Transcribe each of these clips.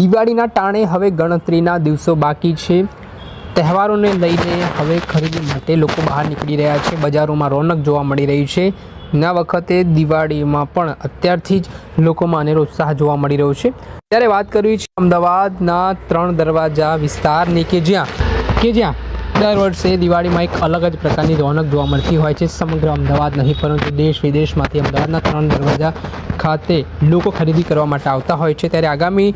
દિવાળીના ટાણે હવે ગણતરીના દિવસો બાકી છે. તહેવારોને લઈને હવે ખરીદી માટે લોકો બહાર નીકળી રહ્યા છે. બજારોમાં રોનક જોવા મળી રહી છે. ના વખતે દિવાળીમાં પણ અત્યારથી જ લોકોમાં અનેરો ઉત્સાહ જોવા મળી રહ્યો છે. ત્યારે વાત કરવી છે અમદાવાદના ત્રણ દરવાજા વિસ્તારની કે જ્યાં કે જ્યાં દર વર્ષે દિવાળીમાં એક અલગ જ પ્રકારની રોનક જોવા મળતી હોય છે. સમગ્ર અમદાવાદ નહીં, પરંતુ દેશ વિદેશમાંથી અમદાવાદના ત્રણ દરવાજા ખાતે લોકો ખરીદી કરવા માટે આવતા હોય છે. ત્યારે આગામી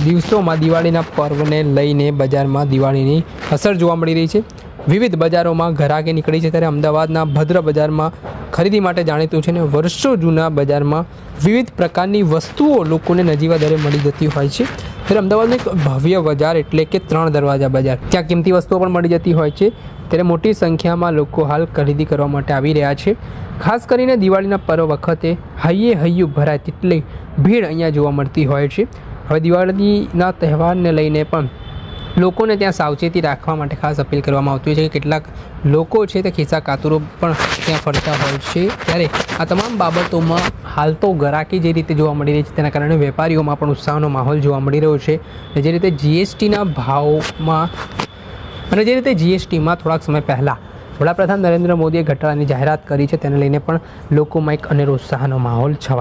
દિવસોમાં દિવાળીના પર્વને લઈને બજારમાં દિવાળીની અસર જોવા મળી રહી છે. વિવિધ બજારોમાં ઘરાકે નીકળી છે ત્યારે અમદાવાદના ભદ્ર બજારમાં ખરીદી માટે જાણીતું છે અને વર્ષો જૂના બજારમાં વિવિધ પ્રકારની વસ્તુઓ લોકોને નજીવા દરે મળી જતી હોય છે. ત્યારે અમદાવાદનું એક ભવ્ય બજાર એટલે કે ત્રણ દરવાજા બજાર. ત્યાં કિંમતી વસ્તુઓ પણ મળી જતી હોય છે. ત્યારે મોટી સંખ્યામાં લોકો હાલ ખરીદી કરવા માટે આવી રહ્યા છે. ખાસ કરીને દિવાળીના પર્વ વખતે હૈયે હૈયું ભરાય તેટલી ભીડ અહીંયા જોવા મળતી હોય છે. હવે દિવાળીના તહેવારને લઈને પણ લોકોને ત્યાં સાવચેતી રાખવા માટે ખાસ અપીલ કરવામાં આવતી હોય છે કે કેટલાક લોકો છે તે ખિસ્સા કાતુરો પણ ત્યાં ફરતા હોય છે. ત્યારે આ તમામ બાબતોમાં હાલ તો ગરાકી જે રીતે જોવા મળી રહી છે તેના કારણે વેપારીઓમાં પણ ઉત્સાહનો માહોલ જોવા મળી રહ્યો છે અને જે રીતે જીએસટીના ભાવમાં અને જે રીતે જીએસટીમાં થોડાક સમય પહેલાં વડાપ્રધાન નરેન્દ્ર મોદીએ ઘટાડાની જાહેરાત કરી છે તેને લઈને પણ લોકોમાં એક અનેરો ઉત્સાહનો માહોલ છવાયો